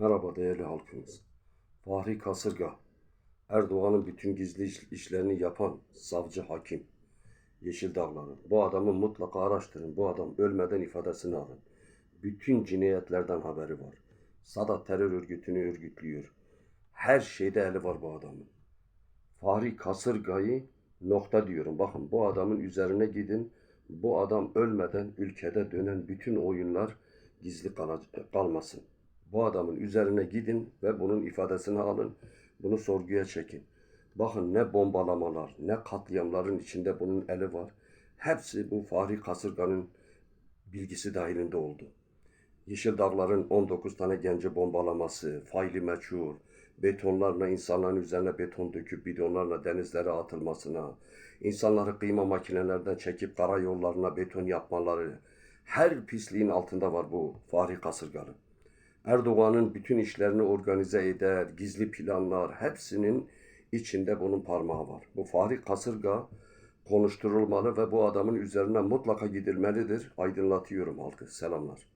Merhaba değerli halkımız. Fahri Kasırga, Erdoğan'ın bütün gizli iş- işlerini yapan savcı hakim. Yeşil Dağların. Bu adamı mutlaka araştırın. Bu adam ölmeden ifadesini alın. Bütün cinayetlerden haberi var. Sadat terör örgütünü örgütlüyor. Her şeyde eli var bu adamın. Fahri Kasırga'yı nokta diyorum. Bakın bu adamın üzerine gidin. Bu adam ölmeden ülkede dönen bütün oyunlar gizli kalmasın. Bu adamın üzerine gidin ve bunun ifadesini alın. Bunu sorguya çekin. Bakın ne bombalamalar, ne katliamların içinde bunun eli var. Hepsi bu Fahri Kasırga'nın bilgisi dahilinde oldu. Yeşil Dağlar'ın 19 tane genci bombalaması, faili meçhul, betonlarla insanların üzerine beton döküp bidonlarla denizlere atılmasına, insanları kıyma makinelerden çekip karayollarına beton yapmaları, her pisliğin altında var bu Fahri Kasırgalı. Erdoğan'ın bütün işlerini organize eder, gizli planlar, hepsinin içinde bunun parmağı var. Bu Fahri Kasırga konuşturulmalı ve bu adamın üzerine mutlaka gidilmelidir. Aydınlatıyorum halkı. Selamlar.